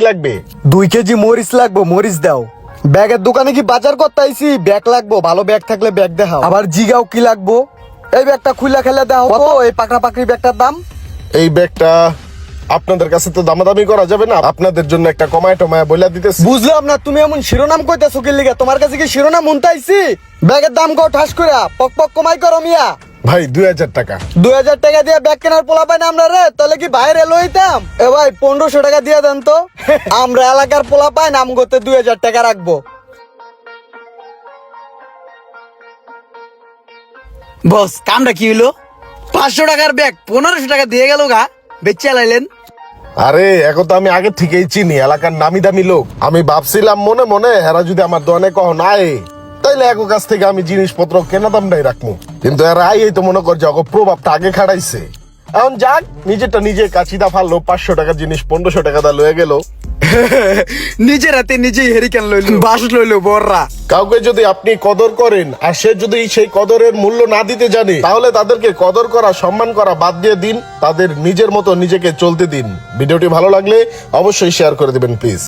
লাগবে? দুই কেজি মরিচ লাগবো মরিচ দাও। ব্যাগের দোকানে কি বাজার করতে আইছি? ব্যাগ লাগবো ভালো ব্যাগ থাকলে ব্যাগ দেখাও। আবার জিগাও কি লাগবো? এই ব্যাগটা খুলে খেলে দাও। কত? এই পাকড়া পাকড়ি ব্যাগটার দাম? এই ব্যাগটা আপনাদের কাছে তো দামাদামি করা যাবে না। আপনাদের জন্য একটা কমায় টমায় বইলা দিতেছি। বুঝলাম না তুমি এমন শিরোনাম কইতেছো কি লিগে? তোমার কাছে কি শিরোনাম উনতাইছি ব্যাগের দাম কও ঠাস কইরা? পক পক কমাই করো মিয়া। ভাই দুই হাজার টাকা। দুই হাজার টাকা দিয়ে ব্যাগ কেনার পোলা পাই না আমরা রে? তাহলে কি বাইরে লইতাম? এ ভাই পনেরোশো টাকা দিয়ে দেন তো। আমরা এলাকার পোলা পাই নাম করতে দুই হাজার টাকা রাখব। বস কামটা কি হইল? পাঁচশো টাকার ব্যাগ পনেরোশো টাকা দিয়ে গেল গা। বেচে লাইলেন আরে এখন তো আমি আগে থেকেই চিনি এলাকার নামি দামি লোক। আমি ভাবছিলাম মনে মনে এরা যদি আমার দোকানে কহ নাই তাইলে এক কাছ থেকে আমি জিনিসপত্র কেনা দামটাই রাখব কিন্তু এরা আই তো মনে করছে অগো প্রভাবটা আগে খাড়াইছে। এখন যাক নিজেরটা নিজে কাচিদা ফাললো পাঁচশো টাকার জিনিস পনেরোশো টাকা দা লয়ে গেল। নিজের হাতে নিজেই হেরিকেন লইল বাস লইলো বড়রা কাউকে যদি আপনি কদর করেন আর সে যদি সেই কদরের মূল্য না দিতে জানে তাহলে তাদেরকে কদর করা সম্মান করা বাদ দিয়ে দিন তাদের নিজের মতো নিজেকে চলতে দিন। ভিডিওটি ভালো লাগলে অবশ্যই শেয়ার করে দিবেন প্লিজ